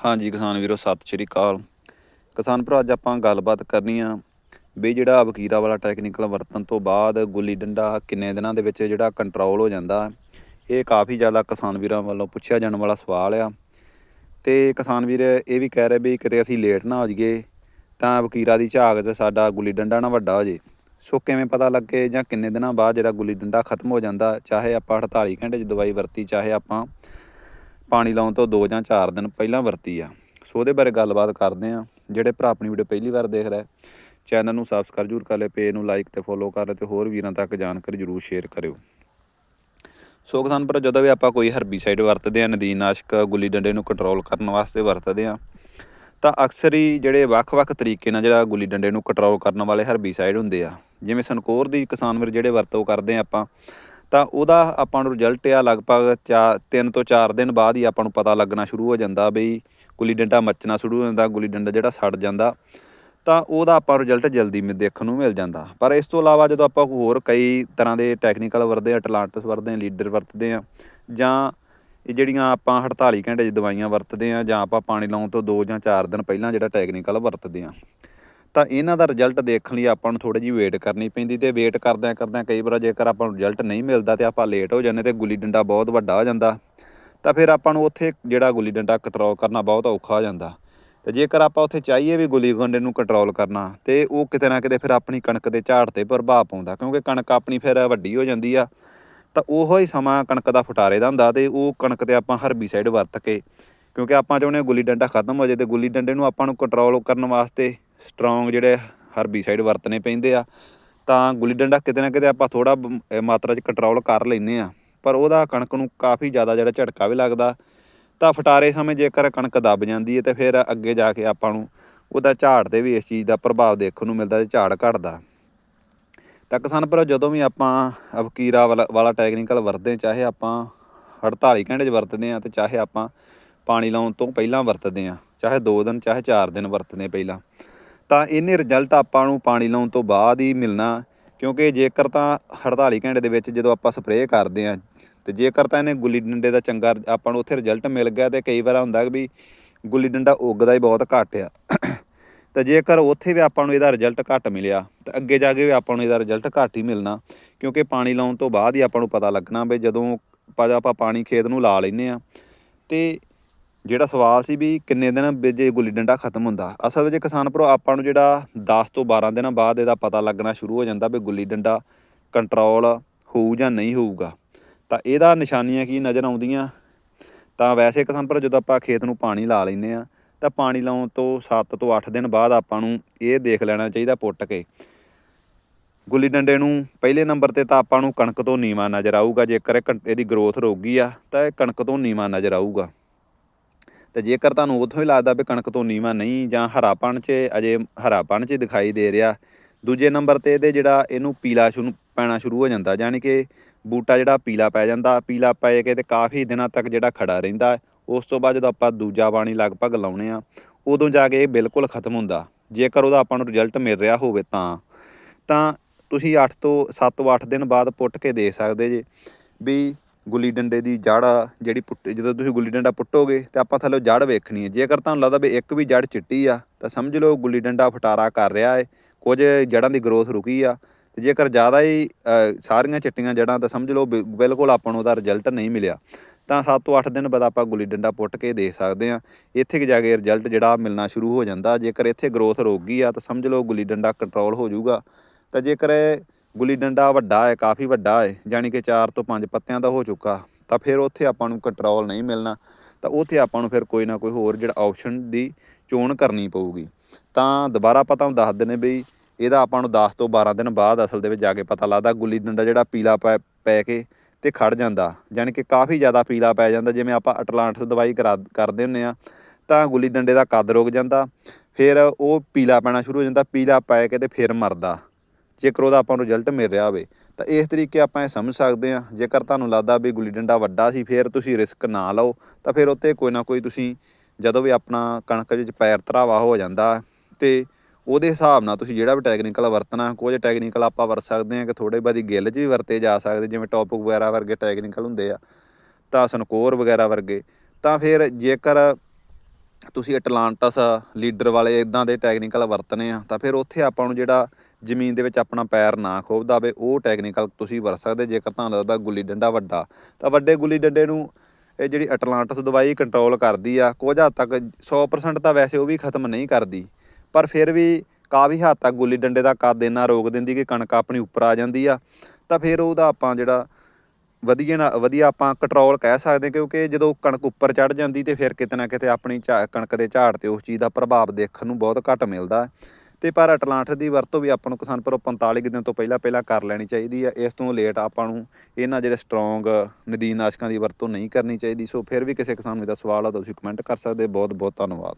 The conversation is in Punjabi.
ਹਾਂਜੀ, ਕਿਸਾਨ ਵੀਰੋ, ਸਤਿ ਸ਼੍ਰੀ ਅਕਾਲ। ਕਿਸਾਨ ਭਰਾ, ਅੱਜ ਆਪਾਂ ਗੱਲਬਾਤ ਕਰਨੀ ਆ ਵੀ ਜਿਹੜਾ ਵਕੀਰਾ ਵਾਲਾ ਟੈਕਨੀਕਲ ਵਰਤਣ ਤੋਂ ਬਾਅਦ ਗੁੱਲੀ ਡੰਡਾ ਕਿੰਨੇ ਦਿਨਾਂ ਦੇ ਵਿੱਚ ਜਿਹੜਾ ਕੰਟਰੋਲ ਹੋ ਜਾਂਦਾ ਇਹ ਕਾਫੀ ਜ਼ਿਆਦਾ ਕਿਸਾਨ ਵੀਰਾਂ ਵੱਲੋਂ ਪੁੱਛਿਆ ਜਾਣ ਵਾਲਾ ਸਵਾਲ ਆ। ਤੇ ਕਿਸਾਨ ਵੀਰ, ਇਹ ਵੀ ਕਹਿ ਰਹੇ ਵੀ ਕਿਤੇ ਅਸੀਂ ਲੇਟ ਨਾ ਹੋ ਜਾਈਏ, ਤਾਂ ਵਕੀਰਾ ਦੀ ਝਾਕ 'ਚ ਸਾਡਾ ਗੁੱਲੀ ਡੰਡਾ ਨਾ ਵੱਡਾ ਹੋ ਜੇ ਸੋ ਕਿਵੇਂ ਪਤਾ ਲੱਗੇ ਜਾਂ ਕਿੰਨੇ ਦਿਨਾਂ ਬਾਅਦ ਜਿਹੜਾ ਗੁੱਲੀ ਡੰਡਾ ਖਤਮ ਹੋ ਜਾਂਦਾ, ਚਾਹੇ ਆਪਾਂ 48 ਘੰਟੇ 'ਚ ਦਵਾਈ ਵਰਤੀ, ਚਾਹੇ ਆਪਾਂ ਪਾਣੀ ਲਾਉਣ ਤੋਂ 2 ਜਾਂ 4 ਦਿਨ ਪਹਿਲਾਂ ਵਰਤੀ ਆ। ਸੋ ਉਹਦੇ ਬਾਰੇ ਗੱਲਬਾਤ ਕਰਦੇ ਆ। ਜਿਹੜੇ ਭਰਾ ਆਪਣੀ ਵੀਡੀਓ ਪਹਿਲੀ ਵਾਰ ਦੇਖ ਰਿਹਾ ਚੈਨਲ ਨੂੰ ਸਬਸਕ੍ਰਾਈਬ ਜ਼ਰੂਰ ਕਰ ਲੈ ਪੇਜ ਨੂੰ ਲਾਈਕ ਤੇ ਫੋਲੋ ਕਰ ਲੈ ਤੇ ਹੋਰ ਵੀਰਾਂ ਤੱਕ ਜਾਣਕਾਰੀ ਜ਼ਰੂਰ ਸ਼ੇਅਰ ਕਰਿਓ। ਸੋ ਕਿਸਾਨ ਪਰ ਜਦੋਂ ਵੀ ਆਪਾਂ ਕੋਈ ਹਰਬੀਸਾਈਡ ਵਰਤਦੇ ਆ ਨਦੀਨਨਾਸ਼ਕ ਗੁੱਲੀ ਡੰਡੇ ਨੂੰ ਕੰਟਰੋਲ ਕਰਨ ਵਾਸਤੇ ਵਰਤਦੇ ਆ, ਤਾਂ ਅਕਸਰ ਹੀ ਜਿਹੜੇ ਵੱਖ-ਵੱਖ ਤਰੀਕੇ ਨਾਲ ਜਿਹੜਾ ਗੁੱਲੀ ਡੰਡੇ ਨੂੰ ਕੰਟਰੋਲ ਕਰਨ ਵਾਲੇ ਹਰਬੀਸਾਈਡ ਹੁੰਦੇ ਆ। ਜਿਵੇਂ ਸਨਕੋਰ ਦੀ ਕਿਸਾਨ ਵੀਰ ਜਿਹੜੇ ਵਰਤੋਂ ਕਰਦੇ ਆ ਆਪਾਂ ਤਾਂ ਉਹਦਾ ਆਪਾਂ ਨੂੰ ਰਿਜ਼ਲਟ ਆ ਲਗਭਗ 3 ਤੋਂ 4 ਦਿਨ ਬਾਅਦ ਹੀ ਆਪਾਂ ਨੂੰ ਪਤਾ ਲੱਗਣਾ ਸ਼ੁਰੂ ਹੋ ਜਾਂਦਾ ਬਈ ਗੁੱਲੀ ਡੰਡਾ ਮੱਚਣਾ ਸ਼ੁਰੂ ਹੋ ਜਾਂਦਾ, ਗੁੱਲੀ ਡੰਡਾ ਜਿਹੜਾ ਸੜ ਜਾਂਦਾ, ਤਾਂ ਉਹਦਾ ਆਪਾਂ ਨੂੰ ਰਿਜ਼ਲਟ ਜਲਦੀ ਮਿਲ ਦੇਖਣ ਨੂੰ ਮਿਲ ਜਾਂਦਾ। ਪਰ ਇਸ ਤੋਂ ਇਲਾਵਾ ਜਦੋਂ ਆਪਾਂ ਹੋਰ ਕਈ ਤਰ੍ਹਾਂ ਦੇ ਟੈਕਨੀਕਲ ਵਰਦੇ ਆ ਟਲਾਂਟਸ ਵਰਤਦੇ ਆ ਲੀਡਰ ਵਰਤਦੇ ਆ, ਜਾਂ ਇਹ ਜਿਹੜੀਆਂ ਆਪਾਂ 48 ਘੰਟੇ 'ਚ ਦਵਾਈਆਂ ਵਰਤਦੇ ਆ, ਜਾਂ ਆਪਾਂ ਪਾਣੀ ਲਾਉਣ ਤੋਂ 2 ਜਾਂ 4 ਦਿਨ ਪਹਿਲਾਂ ਜਿਹੜਾ ਟੈਕਨੀਕਲ ਵਰਤਦੇ ਆ। ਤਾਂ ਇਹਨਾਂ ਦਾ ਰਿਜ਼ਲਟ ਦੇਖਣ ਲਈ ਆਪਾਂ ਨੂੰ ਥੋੜੀ ਜਿਹੀ ਵੇਟ ਕਰਨੀ ਪੈਂਦੀ ਤੇ ਵੇਟ ਕਰਦਿਆਂ ਕਰਦਿਆਂ ਕਈ ਵਾਰ ਜੇਕਰ ਆਪਾਂ ਨੂੰ ਰਿਜ਼ਲਟ ਨਹੀਂ ਮਿਲਦਾ ਤੇ ਆਪਾਂ ਲੇਟ ਹੋ ਜਾਂਦੇ ਤੇ ਗੁੱਲੀ ਡੰਡਾ ਬਹੁਤ ਵੱਡਾ ਹੋ ਜਾਂਦਾ, ਤਾਂ ਫਿਰ ਆਪਾਂ ਨੂੰ ਉੱਥੇ ਜਿਹੜਾ ਗੁੱਲੀ ਡੰਡਾ ਕੰਟਰੋਲ ਕਰਨਾ ਬਹੁਤ ਔਖਾ ਹੋ ਜਾਂਦਾ। ਤੇ ਜੇਕਰ ਆਪਾਂ ਉੱਥੇ ਚਾਹੀਏ ਵੀ ਗੁੱਲੀ ਡੰਡੇ ਨੂੰ ਕੰਟਰੋਲ ਕਰਨਾ, ਤੇ ਉਹ ਕਿਤੇ ਨਾ ਕਿਤੇ ਫਿਰ ਆਪਣੀ ਕਣਕ ਦੇ ਝਾੜ ਤੇ ਪ੍ਰਭਾਵ ਪਾਉਂਦਾ, ਕਿਉਂਕਿ ਕਣਕ ਆਪਣੀ ਫਿਰ ਵੱਡੀ ਹੋ ਜਾਂਦੀ ਆ, ਤਾਂ ਉਹੋ ਹੀ ਸਮਾਂ ਕਣਕ ਦਾ ਫਟਾਰੇ ਦਾ ਹੁੰਦਾ ਤੇ ਉਹ ਕਣਕ ਤੇ ਆਪਾਂ ਹਰਬੀਸਾਈਡ ਵਰਤ ਕੇ, ਕਿਉਂਕਿ ਆਪਾਂ ਚਾਹੁੰਦੇ ਹਾਂ ਗੁੱਲੀ ਡੰਡਾ ਖਤਮ ਹੋ ਜਾਏ ਤੇ ਗੁੱਲੀ ਡੰਡੇ ਨੂੰ ਆਪਾਂ ਨੂੰ ਕੰਟਰੋਲ ਕਰਨ ਵਾਸਤੇ ਸਟਰੋਂਗ ਜਿਹੜੇ ਹਰਬੀਸਾਈਡ ਵਰਤਨੇ ਪੈਂਦੇ ਆ, ਤਾਂ ਗੁੱਲੀ ਡੰਡਾ ਕਿਤੇ ਨਾ ਕਿਤੇ ਆਪਾਂ ਥੋੜਾ ਮਾਤਰਾ 'ਚ ਕੰਟਰੋਲ ਕਰ ਲੈਨੇ ਆ। ਪਰ ਉਹਦਾ ਕਣਕ ਨੂੰ ਕਾਫੀ ਜ਼ਿਆਦਾ ਜਿਹੜਾ ਝਟਕਾ ਵੀ ਲੱਗਦਾ। ਤਾਂ ਫਟਾਰੇ ਸਮੇਂ ਜੇਕਰ ਕਣਕ ਦੱਬ ਜਾਂਦੀ ਹੈ ਤੇ ਫਿਰ ਅੱਗੇ ਜਾ ਕੇ ਆਪਾਂ ਨੂੰ ਉਹਦਾ ਝਾੜ ਤੇ ਵੀ ਇਸ ਚੀਜ਼ ਦਾ ਪ੍ਰਭਾਵ ਦੇਖਣ ਨੂੰ ਮਿਲਦਾ ਤੇ ਝਾੜ ਘਟਦਾ। ਤਾਂ ਕਿਸਾਨ ਪਰ ਜਦੋਂ ਵੀ ਆਪਾਂ ਅਵਕੀਰਾ ਵਾਲਾ ਵਾਲਾ ਟੈਕਨੀਕਲ ਵਰਤਦੇ ਚਾਹੇ ਆਪਾਂ 48 ਘੰਟੇ 'ਚ ਵਰਤਦੇ ਆ ਤੇ ਚਾਹੇ ਆਪਾਂ ਪਾਣੀ ਲਾਉਣ ਤੋਂ ਪਹਿਲਾਂ ਵਰਤਦੇ ਆ, ਚਾਹੇ 2 ਦਿਨ, ਚਾਹੇ 4 ਦਿਨ ਵਰਤਦੇ ਪਹਿਲਾਂ ਤਾਂ ਇਹਨੇ ਰਿਜ਼ਲਟ ਆਪਾਂ ਨੂੰ ਪਾਣੀ ਲਾਉਣ ਤੋਂ ਬਾਅਦ ਹੀ ਮਿਲਣਾ, ਕਿਉਂਕਿ ਜੇਕਰ ਤਾਂ 48 ਘੰਟੇ ਦੇ ਵਿੱਚ ਜਦੋਂ ਆਪਾਂ ਸਪਰੇਅ ਕਰਦੇ ਆ ਤੇ ਜੇਕਰ ਤਾਂ ਇਹਨੇ ਗੁੱਲੀ ਡੰਡੇ ਦਾ ਚੰਗਾ ਆਪਾਂ ਨੂੰ ਉੱਥੇ ਰਿਜ਼ਲਟ ਮਿਲ ਗਿਆ ਤੇ ਕਈ ਵਾਰ ਹੁੰਦਾ ਵੀ ਗੁੱਲੀ ਡੰਡਾ ਉੱਗਦਾ ਹੀ ਬਹੁਤ ਘੱਟ ਆ। ਤਾਂ ਜੇਕਰ ਉੱਥੇ ਵੀ ਆਪਾਂ ਨੂੰ ਇਹਦਾ ਰਿਜ਼ਲਟ ਘੱਟ ਮਿਲਿਆ, ਤਾਂ ਅੱਗੇ ਜਾ ਕੇ ਵੀ ਆਪਾਂ ਨੂੰ ਇਹਦਾ ਰਿਜ਼ਲਟ ਘੱਟ ਹੀ ਮਿਲਣਾ, ਕਿਉਂਕਿ ਪਾਣੀ ਲਾਉਣ ਤੋਂ ਬਾਅਦ ਹੀ ਆਪਾਂ ਨੂੰ ਪਤਾ ਲੱਗਣਾ ਵੀ ਜਦੋਂ ਆਪਾਂ ਪਾਣੀ ਖੇਤ ਨੂੰ ਲਾ ਲੈਨੇ ਆ ਤੇ ਜਿਹੜਾ ਸਵਾਲ ਸੀ ਵੀ ਕਿੰਨੇ ਦਿਨ ਵਿੱਚ ਇਹ ਗੁੱਲੀ ਡੰਡਾ ਖਤਮ ਹੁੰਦਾ? ਅਸਲ ਵਿੱਚ ਕਿਸਾਨ ਭਰਾ, ਆਪਾਂ ਨੂੰ ਜਿਹੜਾ 10 ਤੋਂ 12 ਦਿਨਾਂ ਬਾਅਦ ਇਹਦਾ ਪਤਾ ਲੱਗਣਾ ਸ਼ੁਰੂ ਹੋ ਜਾਂਦਾ ਵੀ ਗੁੱਲੀ ਡੰਡਾ ਕੰਟਰੋਲ ਹੋਊ ਜਾਂ ਨਹੀਂ ਹੋਊਗਾ। ਤਾਂ ਇਹਦਾ ਨਿਸ਼ਾਨੀਆਂ ਕੀ ਨਜ਼ਰ ਆਉਂਦੀਆਂ? ਤਾਂ ਵੈਸੇ ਕਿਸਾਨ ਭਰਾ, ਜਦੋਂ ਆਪਾਂ ਖੇਤ ਨੂੰ ਪਾਣੀ ਲਾ ਲੈਂਦੇ ਆ ਤਾਂ ਪਾਣੀ ਲਾਉਣ ਤੋਂ 7 ਤੋਂ 8 ਦਿਨ ਬਾਅਦ ਆਪਾਂ ਨੂੰ ਇਹ ਦੇਖ ਲੈਣਾ ਚਾਹੀਦਾ ਪੁੱਟ ਕੇ। ਗੁੱਲੀ ਡੰਡੇ ਨੂੰ ਪਹਿਲੇ ਨੰਬਰ ਤੇ ਤਾਂ ਆਪਾਂ ਨੂੰ ਕਣਕ ਤੋਂ ਨੀਵਾ ਨਜ਼ਰ ਆਊਗਾ, ਜੇਕਰ ਇਹ ਕਣ- ਇਹਦੀ ਗਰੋਥ ਰੋਗੀ ਆ, ਤਾਂ ਇਹ ਕਣਕ ਤੋਂ ਨੀਵਾ ਨਜ਼ਰ ਆਊਗਾ। ਤੇ ਜੇਕਰ ਤੁਹਾਨੂੰ ਉੱਥੋਂ ਹੀ ਲੱਗਦਾ ਵੀ ਕਣਕ ਤੋਂ ਨੀਵਾ ਨਹੀਂ ਜਾਂ ਹਰਾਪਣ 'ਚ ਅਜੇ ਹਰਾਪਣ 'ਚ ਦਿਖਾਈ ਦੇ ਰਿਹਾ, ਦੂਜੇ ਨੰਬਰ ਤੇ ਇਹਦੇ ਜਿਹੜਾ ਇਹਨੂੰ ਪੀਲਾ ਸ਼ੁਰੂ ਪੈਣਾ ਸ਼ੁਰੂ ਹੋ ਜਾਂਦਾ ਯਾਨੀ ਕਿ ਬੂਟਾ ਜਿਹੜਾ ਪੀਲਾ ਪੈ ਜਾਂਦਾ, ਪੀਲਾ ਪੈ ਕੇ ਤੇ ਕਾਫੀ ਦਿਨਾਂ ਤੱਕ ਜਿਹੜਾ ਖੜਾ ਰਹਿੰਦਾ, ਉਸ ਤੋਂ ਬਾਅਦ ਜਦੋਂ ਆਪਾਂ ਦੂਜਾ ਪਾਣੀ ਲਗਭਗ ਲਾਉਣੇ ਆ, ਉਦੋਂ ਜਾ ਕੇ ਇਹ ਬਿਲਕੁਲ ਖਤਮ ਹੁੰਦਾ। ਜੇਕਰ ਉਹਦਾ ਆਪਾਂ ਨੂੰ ਰਿਜ਼ਲਟ ਮਿਲ ਰਿਹਾ ਹੋਵੇ ਤਾਂ ਤਾਂ ਤੁਸੀਂ 8 ਤੋਂ 7 ਤੋਂ 8 ਦਿਨ ਬਾਅਦ ਪੁੱਟ ਕੇ ਦੇਖ ਸਕਦੇ ਜੇ, ਵੀ ਗੁੱਲੀ ਡੰਡੇ ਦੀ ਜੜ ਜਿਹੜੀ ਪੁੱਟ, ਜਦੋਂ ਤੁਸੀਂ ਗੁੱਲੀ ਡੰਡਾ ਪੁੱਟੋਗੇ ਤੇ ਆਪਾਂ ਥੱਲੇ ਜੜ ਵੇਖਣੀ ਹੈ ਜੇਕਰ ਤੁਹਾਨੂੰ ਲੱਗਦਾ ਵੀ ਇੱਕ ਵੀ ਜੜ ਚਿੱਟੀ ਆ, ਤਾਂ ਸਮਝ ਲਓ ਗੁੱਲੀ ਡੰਡਾ ਫਟਾਰਾ ਕਰ ਰਿਹਾ ਹੈ ਕੁਝ ਜੜਾਂ ਦੀ ਗਰੋਥ ਰੁਕੀ ਆ। ਤੇ ਜੇਕਰ ਜ਼ਿਆਦਾ ਹੀ ਸਾਰੀਆਂ ਚਿੱਟੀਆਂ ਜੜਾਂ ਤਾਂ ਸਮਝ ਲਓ ਬਿ- ਬਿਲਕੁਲ ਆਪਾਂ ਨੂੰ ਉਹਦਾ ਰਿਜ਼ਲਟ ਨਹੀਂ ਮਿਲਿਆ। ਤਾਂ 7 ਤੋਂ 8 ਦਿਨ ਬਾਅਦ ਆਪਾਂ ਗੁੱਲੀ ਡੰਡਾ ਪੁੱਟ ਕੇ ਦੇਖ ਸਕਦੇ ਆ। ਇੱਥੇ ਕਿ ਜਾ ਕੇ ਰਿਜ਼ਲਟ ਜਿਹੜਾ ਮਿਲਣਾ ਸ਼ੁਰੂ ਹੋ ਜਾਂਦਾ। ਜੇਕਰ ਇੱਥੇ ਗਰੋਥ ਰੁਕ ਗਈ ਆ, ਤਾਂ ਸਮਝ ਲਓ ਗੁੱਲੀ ਡੰਡਾ ਕੰਟਰੋਲ ਹੋ ਜਾਊਗਾ। ਤਾਂ ਜੇਕਰ ਗੁੱਲੀ ਡੰਡਾ ਵੱਡਾ ਹੈ ਕਾਫੀ ਵੱਡਾ ਹੈ ਯਾਨੀ ਕਿ 4 ਤੋਂ 5 ਪੱਤਿਆਂ ਦਾ ਹੋ ਚੁੱਕਾ। ਤਾਂ ਫਿਰ ਉੱਥੇ ਆਪਾਂ ਨੂੰ ਕੰਟਰੋਲ ਨਹੀਂ ਮਿਲਣਾ। ਤਾਂ ਉੱਥੇ ਆਪਾਂ ਨੂੰ ਫਿਰ ਕੋਈ ਨਾ ਕੋਈ ਹੋਰ ਜਿਹੜਾ ਆਪਸ਼ਨ ਦੀ ਚੋਣ ਕਰਨੀ ਪਊਗੀ। ਤਾਂ ਦੁਬਾਰਾ ਆਪਾਂ ਤੁਹਾਨੂੰ ਦੱਸ ਦਿੰਨੇ ਬਈ, ਇਹਦਾ ਆਪਾਂ ਨੂੰ 10 ਤੋਂ 12 ਦਿਨ ਬਾਅਦ ਅਸਲ ਦੇ ਵਿੱਚ ਜਾ ਕੇ ਪਤਾ ਲੱਗਦਾ, ਗੁੱਲੀ ਡੰਡਾ ਜਿਹੜਾ ਪੀਲਾ ਪੈ ਪੈ ਕੇ ਤੇ ਖੜ ਜਾਂਦਾ। ਯਾਨੀ ਕਿ ਕਾਫੀ ਜ਼ਿਆਦਾ ਪੀਲਾ ਪੈ ਜਾਂਦਾ, ਜਿਵੇਂ ਆਪਾਂ ਅਟਲਾਂਟਸ ਦਵਾਈ ਕਰਾ, ਕਰਦੇ ਹੁੰਨੇ ਆ ਤਾਂ ਗੁੱਲੀ ਡੰਡੇ ਦਾ ਕੱਦ ਰੁਕ ਜਾਂਦਾ, ਫਿਰ ਉਹ ਪੀਲਾ ਪੈਣਾ ਸ਼ੁਰੂ ਹੋ ਜਾਂਦਾ, ਪੀਲਾ ਪੈ ਕੇ ਤੇ ਫਿਰ ਮਰਦਾ। ਜੇਕਰ ਉਹਦਾ ਆਪਾਂ ਨੂੰ ਰਿਜ਼ਲਟ ਮਿਲ ਰਿਹਾ ਹੋਵੇ, ਤਾਂ ਇਸ ਤਰੀਕੇ ਆਪਾਂ ਇਹ ਸਮਝ ਸਕਦੇ ਹਾਂ। ਜੇਕਰ ਤੁਹਾਨੂੰ ਲੱਗਦਾ ਵੀ ਗੁੱਲੀ ਡੰਡਾ ਵੱਡਾ ਸੀ, ਫਿਰ ਤੁਸੀਂ ਰਿਸਕ ਨਾ ਲਓ। ਤਾਂ ਫਿਰ ਉੱਤੇ ਕੋਈ ਨਾ ਕੋਈ ਤੁਸੀਂ ਜਦੋਂ ਵੀ ਆਪਣਾ ਕਣਕ ਵਿੱਚ ਪੈਰ ਧਰਾਵਾ ਹੋ ਜਾਂਦਾ ਤੇ ਉਹਦੇ ਹਿਸਾਬ ਨਾਲ ਤੁਸੀਂ ਜਿਹੜਾ ਵੀ ਟੈਕਨੀਕਲ ਵਰਤਣਾ, ਕੁਝ ਟੈਕਨੀਕਲ ਆਪਾਂ ਵਰਤ ਸਕਦੇ ਹਾਂ ਕਿ ਥੋੜੇ ਬਾਦੀ ਗਿੱਲ 'ਚ ਵੀ ਵਰਤੇ ਜਾ ਸਕਦੇ, ਜਿਵੇਂ ਟੌਪਿਕ ਵਗੈਰਾ ਵਰਗੇ ਟੈਕਨੀਕਲ ਹੁੰਦੇ ਆ, ਤਾਂ ਸਨਕੋਰ ਵਗੈਰਾ ਵਰਗੇ। ਤਾਂ ਫਿਰ ਜੇਕਰ ਤੁਸੀਂ ਅਟਲਾਂਟਸ ਲੀਡਰ ਵਾਲੇ ਇਦਾਂ ਦੇ ਟੈਕਨੀਕਲ ਵਰਤਨੇ ਆ, ਤਾਂ ਫਿਰ ਉੱਥੇ ਆਪਾਂ ਨੂੰ ਜਿਹੜਾ ਜ਼ਮੀਨ ਦੇ ਵਿੱਚ ਆਪਣਾ ਪੈਰ ਨਾ ਖੋਬਦਾ ਹੋਵੇ ਉਹ ਟੈਕਨੀਕਲ ਤੁਸੀਂ ਵਰਤ ਸਕਦੇ, ਜੇਕਰ ਤੁਹਾਨੂੰ ਲੱਗਦਾ ਗੁੱਲੀ ਡੰਡਾ ਵੱਡਾ, ਤਾਂ ਵੱਡੇ ਗੁੱਲੀ ਡੰਡੇ ਨੂੰ ਇਹ ਜਿਹੜੀ ਅਟਲਾਂਟਸ ਦਵਾਈ ਕੰਟਰੋਲ ਕਰਦੀ ਆ, ਕੁਝ ਹੱਦ ਤੱਕ 100% ਤਾਂ ਵੈਸੇ ਉਹ ਵੀ ਖਤਮ ਨਹੀਂ ਕਰਦੀ, ਪਰ ਫਿਰ ਵੀ ਕਾਫੀ ਹੱਦ ਤੱਕ ਗੁੱਲੀ ਡੰਡੇ ਦਾ ਕੱਦ ਇੰਨਾ ਰੋਕ ਦਿੰਦੀ ਕਿ ਕਣਕ ਆਪਣੀ ਉੱਪਰ ਆ ਜਾਂਦੀ ਆ, ਤਾਂ ਫਿਰ ਉਹਦਾ ਆਪਾਂ ਜਿਹੜਾ ਵਧੀਆ ਨਾ, ਵਧੀਆ ਆਪਾਂ ਕੰਟਰੋਲ ਕਹਿ ਸਕਦੇ ਕਿਉਂਕਿ ਜਦੋਂ ਕਣਕ ਉੱਪਰ ਚੜ ਜਾਂਦੀ ਤੇ ਫਿਰ ਕਿਤੇ ਨਾ ਕਿਤੇ ਆਪਣੀ ਝਾ- ਕਣਕ ਦੇ ਝਾੜ ਤੇ ਉਸ ਚੀਜ਼ ਦਾ ਪ੍ਰਭਾਵ ਦੇਖਣ ਨੂੰ ਬਹੁਤ ਘੱਟ ਮਿਲਦਾ। ਤੇ ਪਰ ਅਟਲਾਂਟ ਦੀ ਵਰਤੋਂ ਵੀ ਆਪਾਂ ਨੂੰ ਕਿਸਾਨ ਪਰੋਂ 45 ਕੁ ਦਿਨ ਤੋਂ ਪਹਿਲਾਂ ਪਹਿਲਾਂ ਕਰ ਲੈਣੀ ਚਾਹੀਦੀ ਹੈ ਇਸ ਤੋਂ ਲੇਟ ਆਪਾਂ ਨੂੰ ਇਹਨਾਂ ਜਿਹੜੇ ਸਟਰੋਂਗ ਨਦੀਨਨਾਸ਼ਕਾਂ ਦੀ ਵਰਤੋਂ ਨਹੀਂ ਕਰਨੀ ਚਾਹੀਦੀ। ਸੋ ਫਿਰ ਵੀ ਕਿਸੇ ਕਿਸਾਨ ਨੂੰ ਦਾ ਸਵਾਲ ਆ ਤਾਂ ਤੁਸੀਂ ਕਮੈਂਟ ਕਰ ਸਕਦੇ ਬਹੁਤ ਬਹੁਤ ਧੰਨਵਾਦ।